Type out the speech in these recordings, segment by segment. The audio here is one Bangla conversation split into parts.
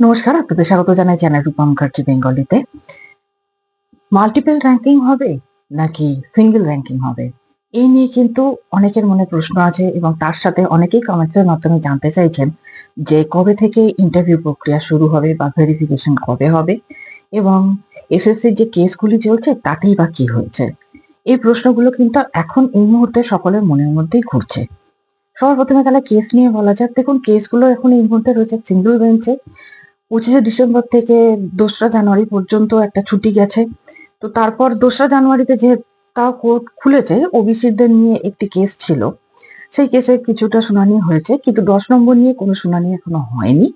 নমস্কার, আপনাদের স্বাগত জানাই চ্যানেল রূপা মুখার্জি বেঙ্গলিতে। মাল্টিপল র্যাঙ্কিং হবে নাকি সিঙ্গেল র্যাঙ্কিং হবে? এই নিয়ে কিন্তু অনেকের মনে প্রশ্ন আছে এবং তার সাথে অনেকেই কমেন্টের মাধ্যমে জানতে চাইছেন যে কবে থেকে ইন্টারভিউ প্রক্রিয়া শুরু হবে বা ভেরিফিকেশন কবে হবে এবং এসএসসির যে কেসগুলি চলছে তাতেই বা কি হয়েছে? এই প্রশ্নগুলো কিন্তু এখন এই মুহূর্তে সকলের মনের মধ্যেই ঘুরছে। সবার প্রথমে তাহলে কেস নিয়ে বলা যাক। দেখুন কেসগুলো এখন এই মুহূর্তে রয়েছে সিঙ্গেল বেঞ্চে পঁচিশে ডিসেম্বর থেকে দোসরা জানুয়ারি পর্যন্ত একটা ছুটি গেছে। তো তারপর দোসরা জানুয়ারিতে যে তাও কোর্ট খুলেছে, ওবিসিদের নিয়ে একটি কেস ছিল। সেই কেসে কিছুটা শুনানি হয়েছে, কিন্তু দশ নম্বর নিয়ে কোনো শুনানি এখনও হয়নি।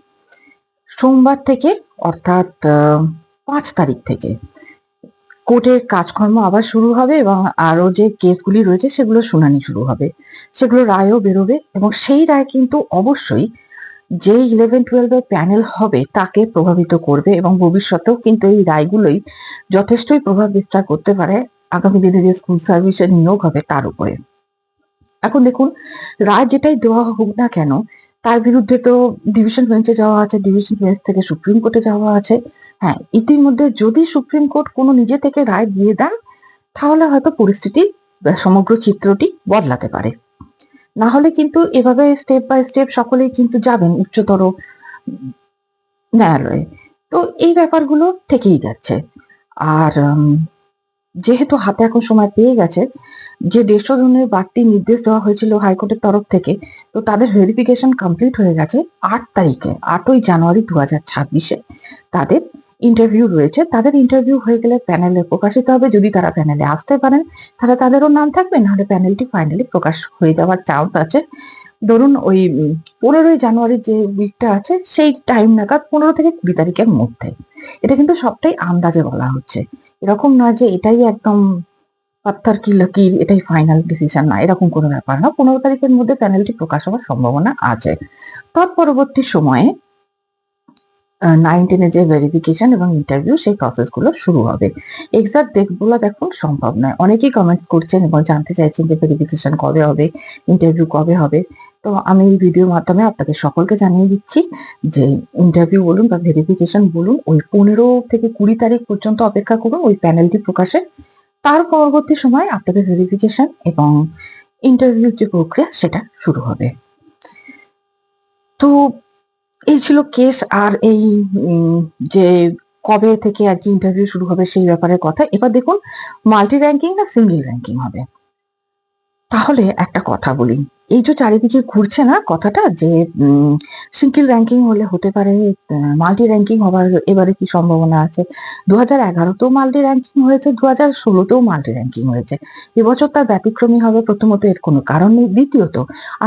সোমবার থেকে, অর্থাৎ পাঁচ তারিখ থেকে কোর্টের কাজকর্ম আবার শুরু হবে এবং আরও যে কেসগুলি রয়েছে সেগুলো শুনানি শুরু হবে। সেগুলো রায়ও বেরোবে এবং সেই রায় কিন্তু অবশ্যই যে ইলেভেন টুয়েলভের প্যানেল হবে, তাকে প্রভাবিত করবে এবং ভবিষ্যতেও কিন্তু এই রায়গুলোই যথেষ্টই প্রভাব বিস্তার করতে পারে আগামী দিনে যে স্কুল সার্ভিসের নিয়োগ হবে তার উপরে। এখন দেখুন, রায় যেটাই দেওয়া হোক না কেন, তার বিরুদ্ধে তো ডিভিশন বেঞ্চে যাওয়া আছে ডিভিশন বেঞ্চ থেকে সুপ্রিম কোর্টে যাওয়া আছে। হ্যাঁ ইতিমধ্যে যদি সুপ্রিম কোর্ট কোনো নিজে থেকে রায় দিয়ে দেন, তাহলে হয়তো পরিস্থিতি সমগ্র চিত্রটি বদলাতে পারে। না হলে কিন্তু এভাবে স্টেপ বাই স্টেপ সকলেই কিন্তু যাবেন উচ্চতর ন্যায়ালয়ে। তো এই ব্যাপারগুলো থেকেই যাচ্ছে। আর যেহেতু হাতে এখন সময় পেয়ে গেছে, যে দেড়শো জনের বাড়তি নির্দেশ দেওয়া হয়েছিল হাইকোর্টের তরফ থেকে, তো তাদের ভেরিফিকেশন কমপ্লিট হয়ে গেছে আট তারিখে, আটই জানুয়ারি দু হাজার ছাব্বিশে। তাদের ইন্টারভিউ রয়েছে, তাদের ইন্টারভিউ হয়ে গেলে প্যানেলে প্রকাশিত হবে। যদি তারা প্যানেলে আসতে পারেন, তাহলে তাদেরও নাম থাকবে, নাহলে প্যানেলটি ফাইনালি প্রকাশ হয়ে যাওয়ার চান্স আছে। ধরুন ওই পনেরোই জানুয়ারি যে উইকটা আছে, সেই টাইম নাগাদ পনেরো থেকে কুড়ি তারিখের মধ্যে। এটা কিন্তু সবটাই আন্দাজে বলা হচ্ছে। এরকম নয় যে এটাই একদম পাত্তার কি লকির এটাই ফাইনাল ডিসিশন না এরকম কোনো ব্যাপার না। পনেরো তারিখের মধ্যে প্যানেলটি প্রকাশ হওয়ার সম্ভাবনা আছে। তৎপরবর্তী সময়ে নাইন টেনে যে ভেরিফিকেশন এবং ইন্টারভিউ সেই প্রসেসগুলো শুরু হবে। এক্সাক্ট ডেটগুলো দেখুন, সম্ভব নয়। অনেকেই কমেন্ট করছেন এবং জানতে চাইছেন যে ভেরিফিকেশন কবে হবে ইন্টারভিউ কবে হবে। তো আমি এই ভিডিওর মাধ্যমে আপনাদের সকলকে জানিয়ে দিচ্ছি যে ইন্টারভিউ বলুন বা ভেরিফিকেশন বলুন, ওই পনেরো থেকে কুড়ি তারিখ পর্যন্ত অপেক্ষা করুন, ওই প্যানেলটি প্রকাশে। তার পরবর্তী সময় আপনাদের ভেরিফিকেশন এবং ইন্টারভিউ যে প্রক্রিয়া, সেটা শুরু হবে। এই ছিল কেস আর এই যে কবে থেকে আর কি ইন্টারভিউ শুরু হবে সেই ব্যাপারে কথা। এবার দেখুন মাল্টি র্যাঙ্কিং না সিঙ্গেল র্যাঙ্কিং হবে? তাহলে একটা কথা বলি। এই যে চারিদিকে ঘুরছে না কথাটা যে সিঙ্গেল র্যাঙ্কিং হলে হতে পারে মাল্টি র্যাঙ্কিং হবার এবারে কি সম্ভাবনা আছে? দু হাজার এগারোতেও মাল্টি র্যাঙ্কিং হয়েছে দু হাজার ষোলোতেও মাল্টি র্যাঙ্কিং হয়েছে। এবছর তার ব্যতিক্রমী হবে প্রথমত এর কোনো কারণ নেই, দ্বিতীয়ত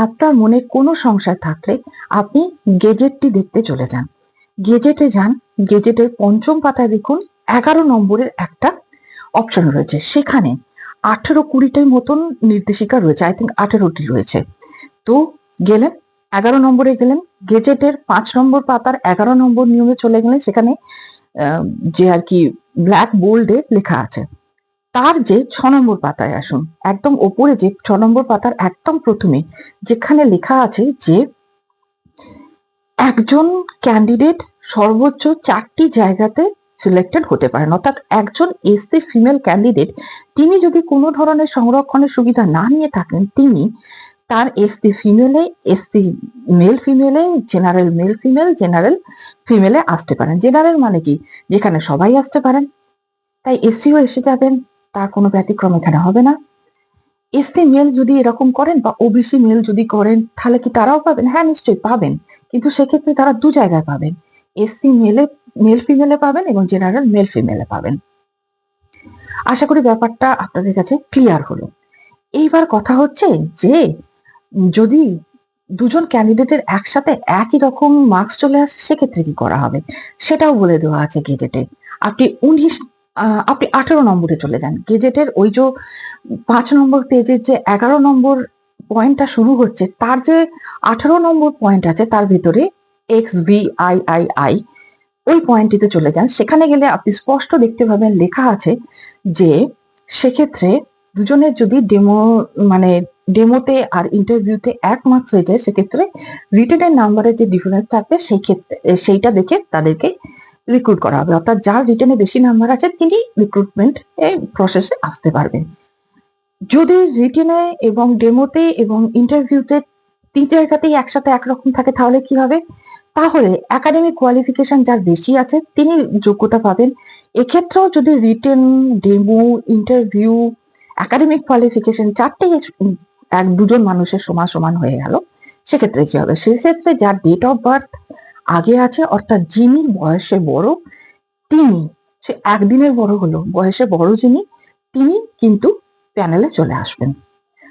আপনার মনে কোনো সংশয় থাকলে আপনি গেজেটটি দেখতে চলে যান। গেজেটে যান গেজেটের পঞ্চম পাতায় দেখুন, এগারো নম্বরের একটা অপশন রয়েছে। সেখানে আঠেরো কুড়িটার মতন নির্দেশিকা রয়েছে আই থিঙ্ক আঠেরোটি রয়েছে। তো গেলেন, এগারো নম্বরে গেলেন, গেজেটের পাঁচ নম্বর পাতার এগারো নম্বর নিয়মে চলে গেলেন, সেখানে যে আর কি ব্ল্যাক বোল্ডে লেখা আছে। তার যে ছ নম্বর পাতায় আসুন, একদম ওপরে যে ছ নম্বর পাতার একদম প্রথমে যেখানে লেখা আছে যে, একজন ক্যান্ডিডেট সর্বোচ্চ চারটি জায়গাতে সিলেক্টেড হতে পারেন। অর্থাৎ একজন এসসি ফিমেল ক্যান্ডিডেট তিনি যদি কোনো ধরনের সংরক্ষণের সুবিধা না নিয়ে থাকেন, তিনি তার এসসি ফিমেলে এসসি মেল ফিমেলে জেনারেল মেল ফিমেল জেনারেল ফিমেলে আসতে পারেন। জেনারেল মানে কি? যেখানে সবাই আসতে পারেন। তাই এসসিও এসে যাবেন, তার কোনো ব্যতিক্রম এখানে হবে না। এসসি মেল যদি এরকম করেন বা ওবিসি মেল যদি করেন, তাহলে কি তারাও পাবেন? হ্যাঁ নিশ্চয়ই পাবেন। কিন্তু সেক্ষেত্রে তারা দু জায়গায় পাবেন। এসসি মেলে মেল ফিমেলে পাবেন এবং জেনারেল মেল ফিমেলে পাবেন। আশা করি ব্যাপারটা আপনাদের কাছে ক্লিয়ার হলো। এইবার কথা হচ্ছে যে, যদি দুজন ক্যান্ডিডেটের একসাথে একই রকম মার্কস চলে আসে, সেক্ষেত্রে কি করা হবে? সেটাও বলে দেওয়া আছে গেজেটে আপনি উনিশ আপনি আঠেরো নম্বরে চলে যান। গেজেটের ওই যে পাঁচ নম্বর পেজের যে এগারো নম্বর পয়েন্টটা শুরু হচ্ছে, তার যে আঠেরো নম্বর পয়েন্ট আছে, তার ভিতরে X V I I I ওই পয়েন্টটিতে চলে যান। সেখানে গেলে আপনি স্পষ্ট দেখতে পাবেন লেখা আছে যে সেক্ষেত্রে দুজনের যদি ডেমো মানে ডেমোতে আর ইন্টারভিউতে এক মার্কস হয়ে যায়, সেক্ষেত্রে রিটেনের নাম্বারের যে ডিফারেন্স থাকবে সেই ক্ষেত্রে সেইটা দেখে তাদেরকে রিক্রুট করা হবে। অর্থাৎ যার রিটেনে বেশি নাম্বার আছে, তিনি রিক্রুটমেন্ট প্রসেসে আসতে পারবেন। যদি রিটেনে এবং ডেমোতে এবং ইন্টারভিউতে তিন জায়গাতেই একসাথে একরকম থাকে, তাহলে কি হবে? তাহলে একাডেমিক কোয়ালিফিকেশন যার বেশি আছে, তিনি যোগ্যতা পাবেন। এক্ষেত্রেও যদি written demo interview academic qualification চারটে এক দুজন মানুষের সমান সমান হয়ে গেল, সেক্ষেত্রে কি হবে? সেক্ষেত্রে যার ডেট অফ বার্থ আগে আছে, অর্থাৎ যিনি বয়সে বড়, তিনি, সে একদিনের বড় হলো, বয়সে বড় যিনি, তিনি কিন্তু প্যানেলে চলে আসবেন।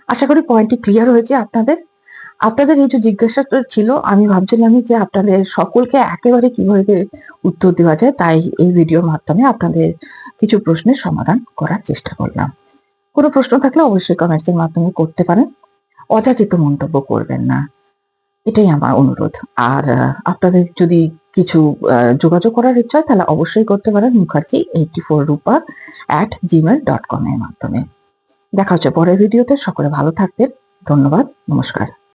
আশা করি পয়েন্টটি ক্লিয়ার হয়েছে আপনাদের। আপনাদের এই যে জিজ্ঞাসাটা ছিল, আমি ভাবছিলাম যে আপনাদের সকলকে একেবারে কীভাবে উত্তর দেওয়া যায়, তাই এই ভিডিওর মাধ্যমে আপনাদের কিছু প্রশ্নের সমাধান করার চেষ্টা করলাম। কোনো প্রশ্ন থাকলে অবশ্যই কমেন্টসের মাধ্যমে করতে পারেন। অযাচিত মন্তব্য করবেন না। এটাই আমার অনুরোধ। আর আপনাদের যদি কিছু যোগাযোগ করার ইচ্ছা হয়, তাহলে অবশ্যই করতে পারেন Mukherjee eighty four Rupa at Gmail dot com এর মাধ্যমে। দেখা হচ্ছে পরের ভিডিওতে। সকলে ভালো থাকবেন। ধন্যবাদ। নমস্কার।